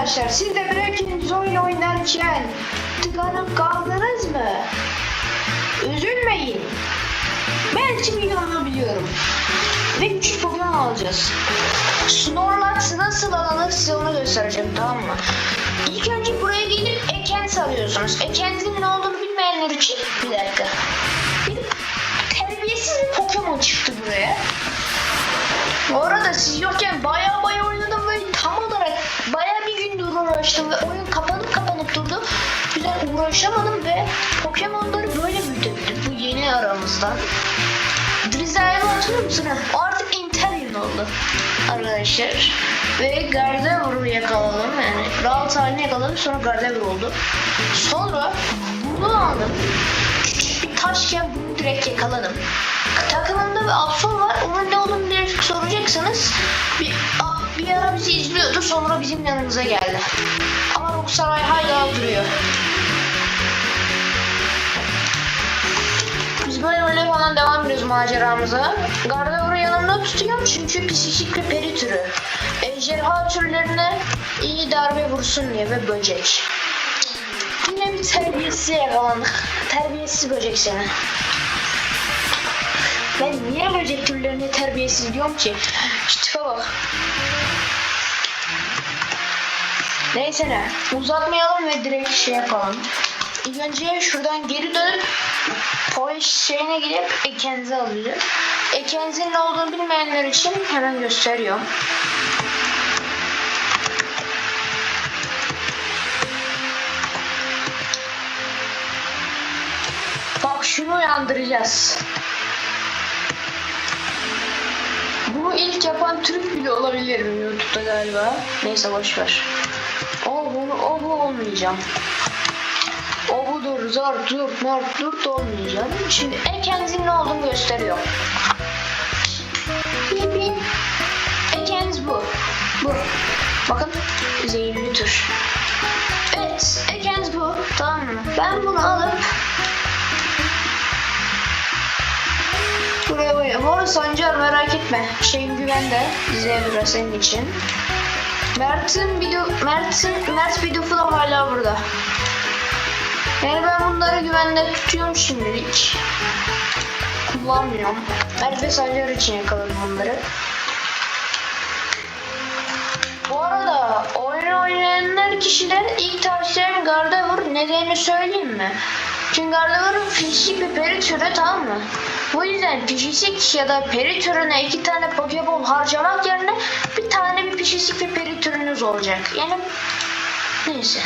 arkadaşlar siz de Breaking oyun oynarken tıkanıp kaldınız mı? Üzülmeyin. Ben şimdi yolunu biliyorum. Ve küçük Pokemon alacağız. Snorlax nasıl alınır size onu göstereceğim tamam mı? İlk önce buraya gelip Ekens alıyorsunuz. Ekens'in ne olduğunu bilmeyenler için bir dakika. Bir terbiyesiz bir Pokemon çıktı buraya. Bu arada siz yokken baya baya oynadım uğraştım ve oyun kapanıp kapanıp durdu. Güzel uğraşamadım ve Pokemon'ları böyle büyüttüm bu yeni aramızdan. Drizzle'ı hatırlıyor musun? artık Interior oldu arkadaşlar. Ve Gardevoir'u yakaladım yani rahat halini yakaladım sonra Gardevoir oldu. Sonra bunu aldım. Küçük bir taşken bunu direkt yakaladım. Takımımda bir Absol var. Onun ne olduğunu direkt soracaksanız bir, bir ara bizi izliyordu sonra bizim yanımıza geldi. Ama Rocksaray hala duruyor. Biz böyle böyle falan devam ediyoruz maceramıza. Gardevoir'u yanımda tutuyorum çünkü psikik ve peri türü. Ejderha türlerine iyi darbe vursun diye ve böcek. Yine bir terbiyesiz yakalandık. Terbiyesiz böcek seni. Ben niye böcek türlerine terbiyesiz diyorum ki? Şu tipe bak. Neyse ne. Uzatmayalım ve direkt şey yapalım. İlk önce şuradan geri dönüp Polish şeyine gidip Ekenz'i alacağım. Ekenz'in ne olduğunu bilmeyenler için hemen gösteriyorum. Bak şunu uyandıracağız. Bunu ilk yapan Türk bile olabilir YouTube'da galiba. Neyse boş ver. O bu olmayacağım. O budur, zar, dur, mor, dur da olmayacağım. Şimdi Ekenz'in ne olduğunu gösteriyor. Ekens bu. Bu. Bakın zehirli tür. Evet, Ekens bu. Tamam mı? Ben bunu alıp Buraya koyuyorum. Arada Sancar merak etme. Şeyin güvende. Zebra senin için. Mert'in video Mert'in Mert videosu da hala burada. Yani ben bunları güvende tutuyorum şimdilik. Kullanmıyorum. Mert ve Sancar için yakaladım onları. Bu arada oyun oynayanlar kişiler ilk tavsiyem Gardevoir nedenini söyleyeyim mi? Çünkü Gardevoir'un fişik bir peri türü tamam mı? Bu yüzden pişisik ya da peri türüne iki tane Pokeball harcamak yerine bir tane bir pişisik bir peri türünüz olacak. Yani neyse.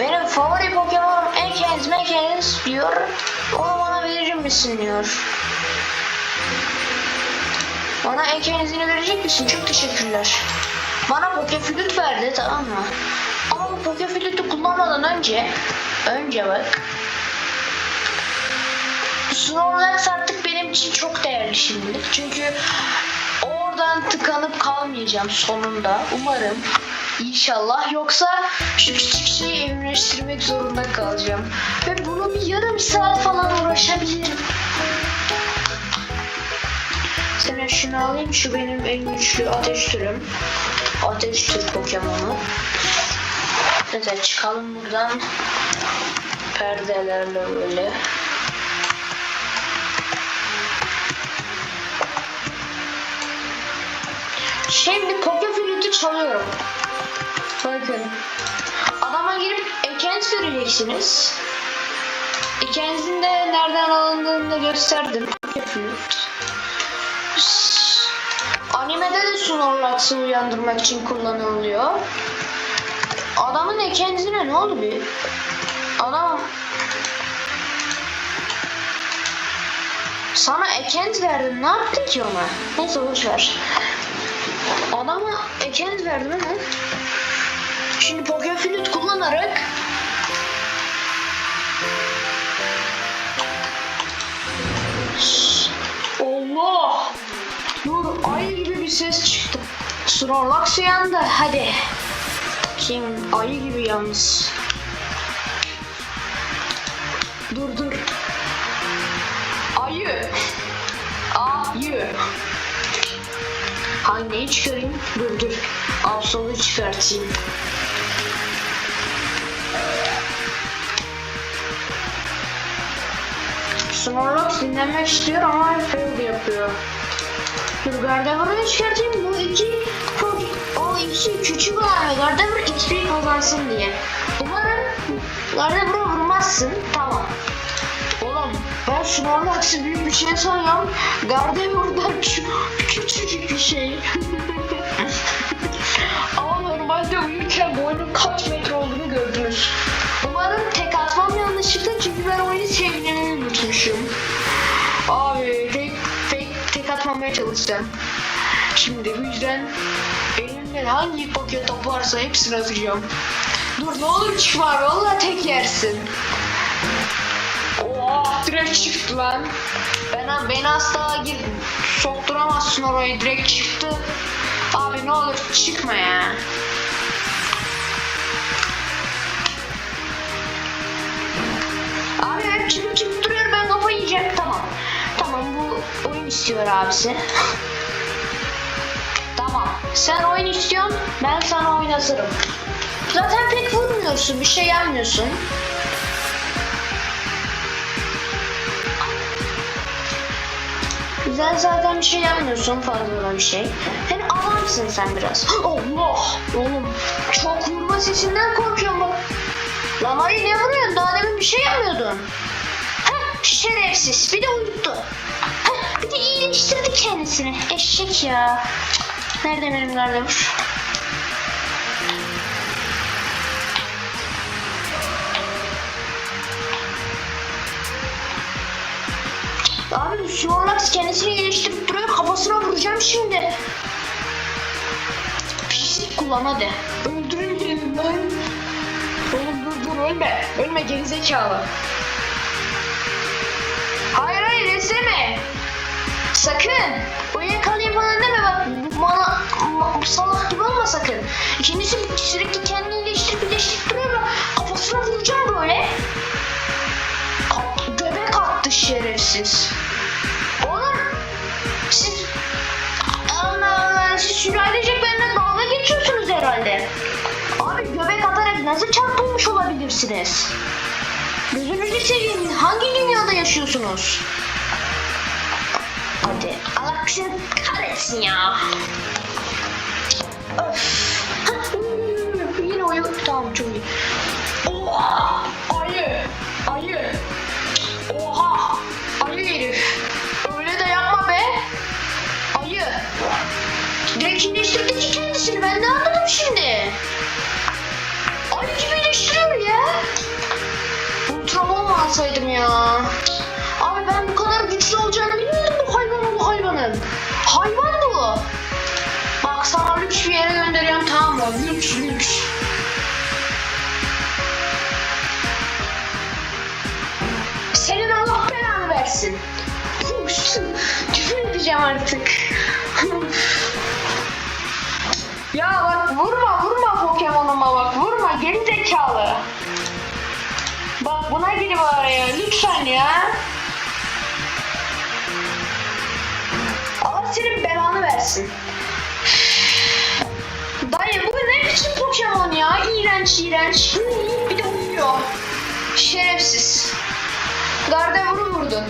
Benim favori Pokemon'um Ekans Mekans diyor. Onu bana verir misin diyor. Bana Ekans'ini verecek misin? Çok teşekkürler. Bana Pokeflüt verdi tamam mı? Ama bu Pokeflüt'ü kullanmadan önce önce bak Snorlax artık benim için çok değerli şimdilik. Çünkü oradan tıkanıp kalmayacağım sonunda. Umarım. İnşallah. Yoksa şu küçük şeyi evrimleştirmek zorunda kalacağım. Ve bunu bir yarım saat falan uğraşabilirim. Sana şunu alayım. Şu benim en güçlü ateş türüm. Ateş tür Pokemon'u. Neyse çıkalım buradan. Perdelerle böyle. Şimdi Pokeflüt'ü çalıyorum. Bakın. Adama girip Ekens vereceksiniz. Ekens'in de nereden alındığını da gösterdim. Pokeflüt. Animede de Snorlax'ı uyandırmak için kullanılıyor. Adamın Ekens'ine ne oldu bir? Adam sana Ekens verdim. Ne yaptın ki ona? Neyse boş ver. Adama Ekens verdim ama Şimdi Pokeflüt kullanarak Allah! Dur ayı gibi bir ses çıktı. Snorlax uyandı hadi. Kim ayı gibi yalnız. Hangiyi çıkarayım? Dur dur. Absol'u çıkartayım. Snorlax dinlemek istiyor ama fail yapıyor. Dur Gardevoir'u çıkartayım. Bu iki o iki küçük olan Gardevoir XP kazansın diye. Umarım Gardevoir'u vurmazsın. Tamam. Ben Snorlax'ı büyük bir şey sanıyorum. Gardevoir'dan kü- küçücük bir şey. Ama normalde uyurken boyunun kaç metre olduğunu gördünüz. Umarım tek atmam yanlışlıkla çünkü ben oyunu sevdiğimi unutmuşum. Abi tek, tek, tek atmamaya çalışacağım. Şimdi bu yüzden elimden hangi paket top varsa hepsini atacağım. Dur ne olur çıkma valla tek yersin. Direkt çıktı lan. Ben, beni asla gir sokturamazsın oraya direkt çıktı. Abi ne olur çıkma ya. Abi hep çıkıp çıkıp duruyor ben kafayı yiyeceğim. Tamam. Tamam bu oyun istiyor abisi. tamam. Sen oyun istiyorsun ben sana oynatırım. Zaten pek vurmuyorsun bir şey yapmıyorsun. Sen zaten bir şey yapmıyorsun fazla bir şey. Yani avansın sen biraz. Allah! Oğlum çok vurma sesinden korkuyorum bak. Lan hayır ne vuruyorsun? Daha demin bir şey yapmıyordun. Heh, şerefsiz. Bir de uyuttu. Heh, bir de iyileştirdi kendisini. Eşek ya. Nerede benim nerede Abi Snorlax kendisini iyileştirip duruyor. Kafasına vuracağım şimdi. Pislik kullan hadi. Öldürün lan. Oğlum dur dur ölme. Ölme gerizekalı. Hayır hayır izleme. Sakın. Oyun kalayım falan deme bak. Bana ma- salak gibi olma sakın. İkincisi sürekli kendini iyileştirip iyileştirip duruyor. Ben Kafasına vuracağım böyle. Göbek attı şerefsiz. Allah siz benimle dalga geçiyorsunuz herhalde. Abi göbek atarak nasıl çarpılmış olabilirsiniz? Gözünüzü seveyim hangi dünyada yaşıyorsunuz? Hadi Allah seni kahretsin ya. Öf. Yine oyun tamam çok iyi. Oha! Direkt iyileştirdi ki kendisini ben de anladım şimdi. Ayı gibi iyileştiriyor ya. Ultramon alsaydım ya? Abi ben bu kadar güçlü olacağını bilmiyordum bu hayvanın bu hayvanın. Hayvan bu. Bak sana lüks bir yere gönderiyorum tamam mı? Lüks lüks. Senin Allah belanı versin. Küfür edeceğim artık. Ya bak vurma vurma Pokemon'uma bak vurma geri zekalı. Bak buna gir bari ya lütfen ya. Allah senin belanı versin. Dayı bu ne biçim Pokemon ya? İğrenç iğrenç. Bir de uyuyor. Şerefsiz. Gardevoir'u vurdun.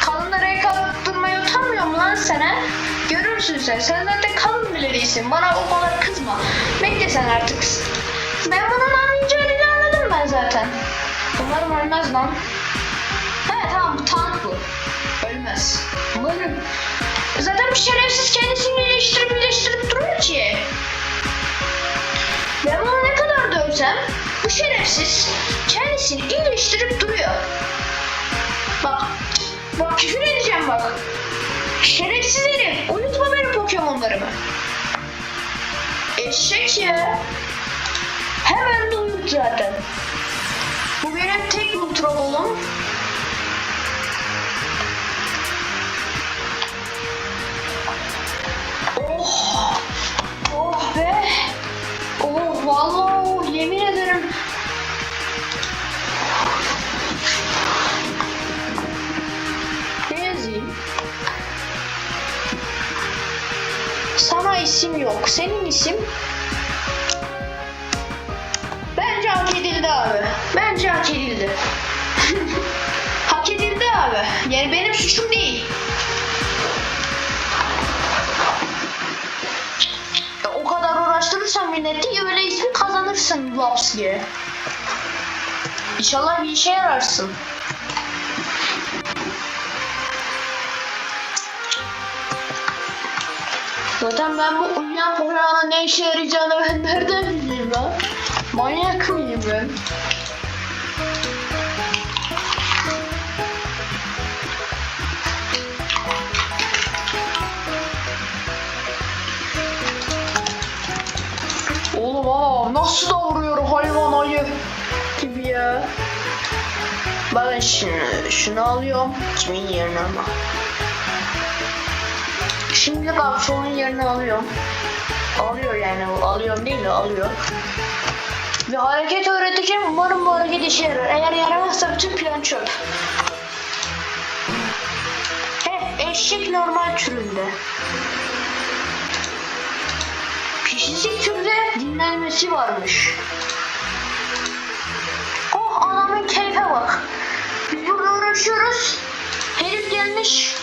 Kalınla renk attırmaya utanmıyor mu lan sana? Görürsün sen. Zaten kalın bile değilsin. Bana o kadar kızma. Bekle sen artık. Ben bunun anlayacağını anladım ben zaten. Umarım ölmez lan. He tamam tank bu. Ölmez. Umarım. Zaten bir şerefsiz kendisini iyileştirip iyileştirip duruyor ki. Ben bunu ne kadar dövsem bu şerefsiz kendisini iyileştirip duruyor. Bak, bak küfür edeceğim bak. Şerefsiz herif, unutma benim Pokemon'larımı. Eşek ya. Hemen de unut zaten. Bu benim tek ultra bolum. Oh, oh be. Oh vallahi Sana isim yok. Senin isim Bence hak edildi abi. Bence hak edildi. hak edildi abi. Yani benim suçum değil. Ya o kadar uğraştırırsan milleti öyle ismi kazanırsın laps diye. İnşallah bir işe yararsın. Zaten ben bu uyuyan programın ne işe yarayacağını ben nereden bileyim lan? Manyak mıyım ben? Oğlum aa nasıl da vuruyor hayvan ayı gibi ya. Bakın şimdi şunu alıyorum. Kimin yerine ama. Şimdi kapşonun yerine alıyorum. Alıyor yani alıyorum değil de alıyor. Ve hareket öğreteceğim. Umarım bu hareket işe yarar. Eğer yaramazsa bütün plan çöp. He, eşek normal türünde. Pişisik türde dinlenmesi varmış. Oh anamın keyfe bak. Biz burada uğraşıyoruz. Herif gelmiş.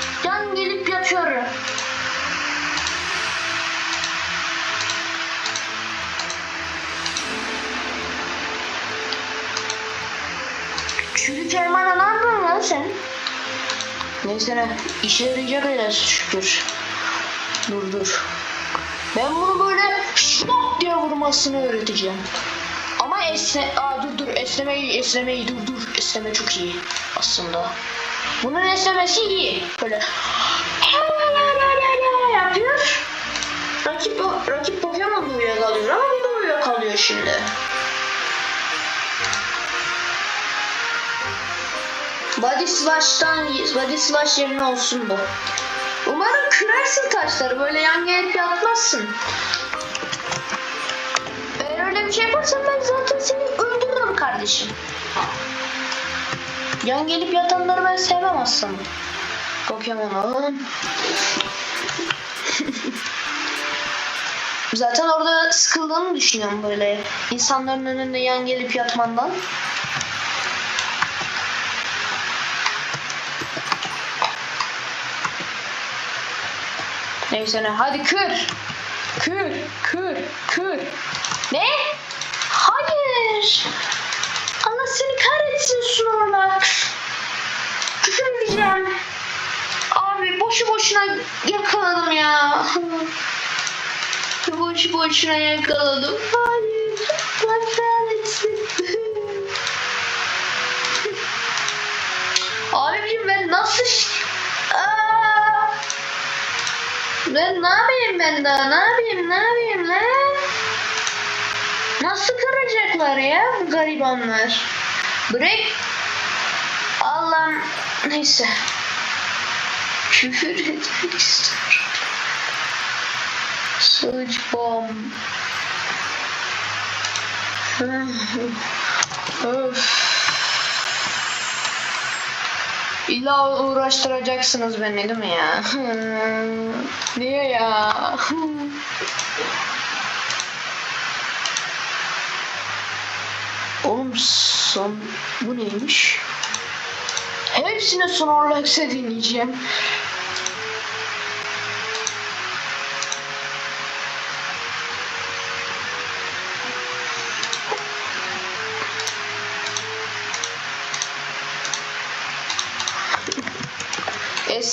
Neyse ne, işe yarayacak hele şükür. Dur dur. Ben bunu böyle şlok diye vurmasını öğreteceğim. Ama esne... Aa dur dur esnemeyi esnemeyi dur dur. Esneme çok iyi aslında. Bunun esnemesi iyi. Böyle yapıyor. Rakip, rakip Pokemon da uyuyakalıyor ama bu da uyuyakalıyor şimdi. Body Slash'tan Body Slash yerine olsun bu. Umarım kırarsın taşları. Böyle yan gelip yatmazsın. Eğer öyle bir şey yaparsan ben zaten seni öldürürüm kardeşim. Yan gelip yatanları ben sevmem aslında. Pokemon'un. zaten orada sıkıldığını düşünüyorum böyle. insanların önünde yan gelip yatmandan. Neyse ne hadi kır. Kır, kır, kır. Ne? Hayır. Allah seni kahretsin Sunur'la. Küfür edeceğim. Abi boşu boşuna yakaladım ya. boşu boşuna yakaladım. Hayır. Ne yapayım ben daha? Ne yapayım? Ne yapayım lan? Nasıl kıracaklar ya bu garibanlar? Bırak. Allah'ım. Neyse. Küfür etmek istiyorum. Suç bomb. Öf. İlla uğraştıracaksınız beni değil mi ya? Niye ya? Oğlum son bu neymiş? Hepsini son olarak dinleyeceğim.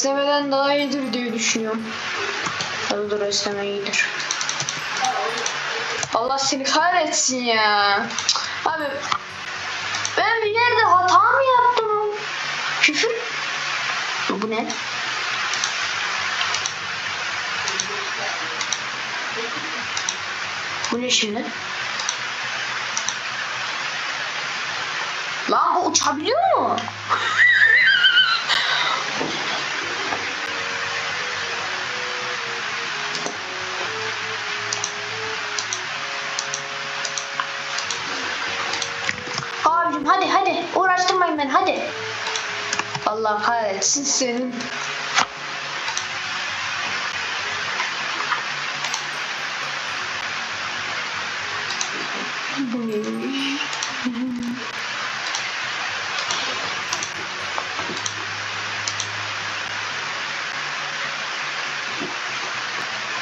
Esnemeden daha iyidir diye düşünüyorum. Tabii dur esneme iyidir. Allah seni kahretsin ya. Abi ben bir yerde hata mı yaptım? Küfür. Bu ne? Bu ne şimdi? Lan bu uçabiliyor mu? hadi hadi uğraştırmayın beni hadi. Allah kahretsin senin.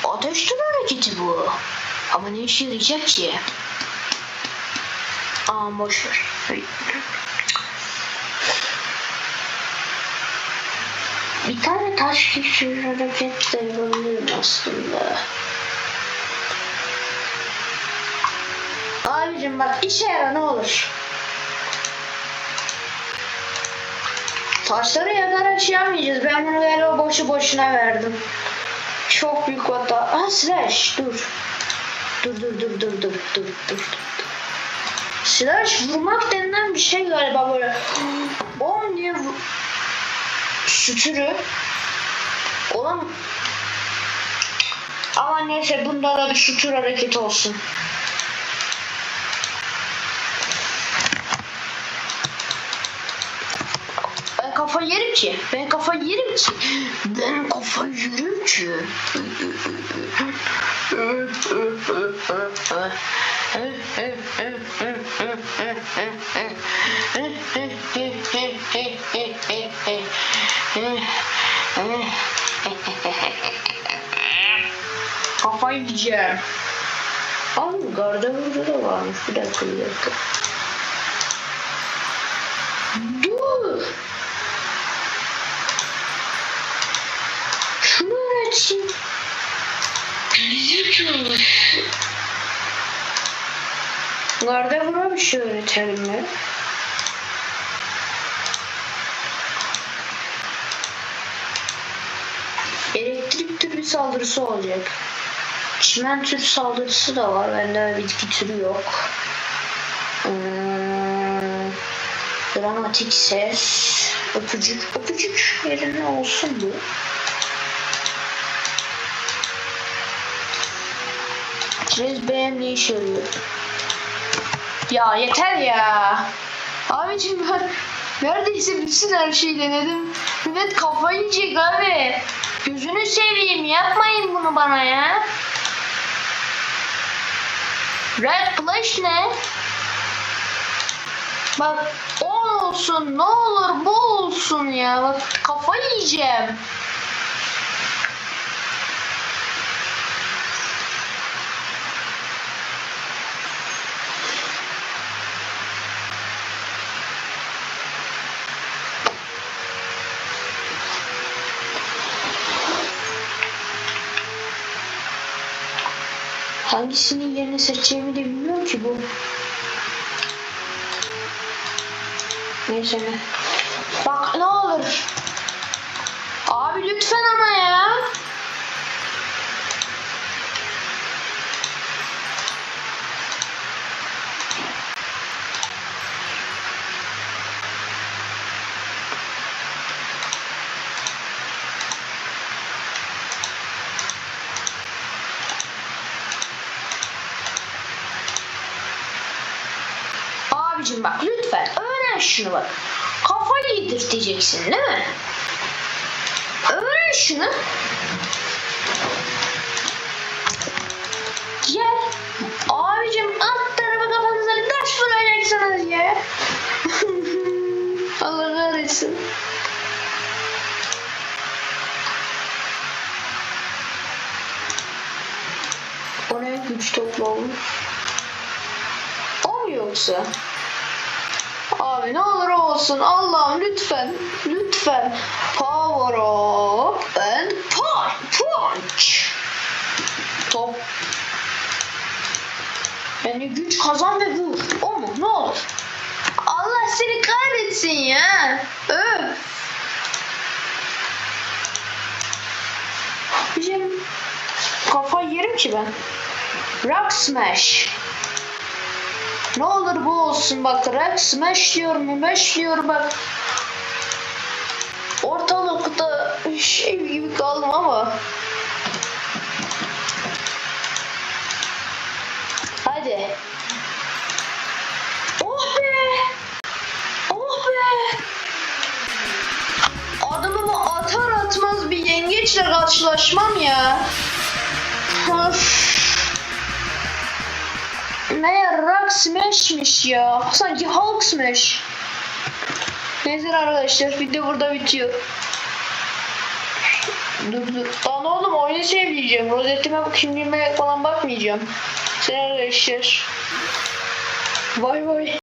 Ateşten hareketi bu. Ama ne işe yarayacak ki? Aa boş ver. Bir tane taş geçirir hareket de yapabilirim aslında. Abicim bak işe yara ne olur. Taşları yakarak şey yapmayacağız. Ben bunu galiba boşu boşuna verdim. Çok büyük hata. Ah slash. Dur dur dur dur dur dur dur dur. Slash vurmak denilen bir şey galiba böyle. Bom diye vur... Sütürü. Olan ama neyse bunda da bir sütür hareketi olsun. Ben kafayı yerim ki. Ben kafayı yerim ki. Ben kafayı yerim ki. Kafayı yiyeceğim. Abi garda burada da varmış. Bir dakika bir dakika. Dur. Şunu öğretsin. Gerizekalı. Garda buna bir şey öğretelim mi? Elektrik türü saldırısı olacak. Çimen türü saldırısı da var. Bende bitki türü yok. Hmm, dramatik ses. Öpücük. Öpücük yerine olsun bu. Benim ne işe yarıyor? Ya yeter ya. Abicim ben neredeyse bütün her şeyi denedim. Millet kafayı yiyecek abi. Gözünü seveyim yapmayın bunu bana ya. Red Flash ne? Bak o olsun ne olur bu olsun ya. Bak kafayı yiyeceğim. Hangisinin yerini seçeceğimi de bilmiyorum ki bu. Neyse ne. Bak ne olur. Abi lütfen ama ya. Abicim bak lütfen öğren şunu bak. Kafayı yedirteceksin değil mi? Öğren şunu. Gel. Abicim alt tarafa kafanıza taş vuracaksınız ya. Allah kahretsin. O ne güç toplamış? O mu yoksa? Ne olur olsun. Allah'ım lütfen. Lütfen. Power up and punch. Punch. Top. Yani güç kazan ve vur. O mu? Ne olur? Allah seni kahretsin ya. Öf. Bizim kafayı yerim ki ben. Rock smash. Ne olur bu olsun bak Rock smash diyorum smash diyorum bak. Ortalıkta şey gibi kaldım ama. Hadi. Oh be. Oh be. Adımımı atar atmaz bir yengeçle karşılaşmam ya. Rock Smash'miş ya. Sanki Hulk Smash. Neyse arkadaşlar video burada bitiyor. Dur dur. Lan oğlum oyunu sevmeyeceğim. Rozetime kimliğime falan bakmayacağım. Sen arkadaşlar. Vay vay.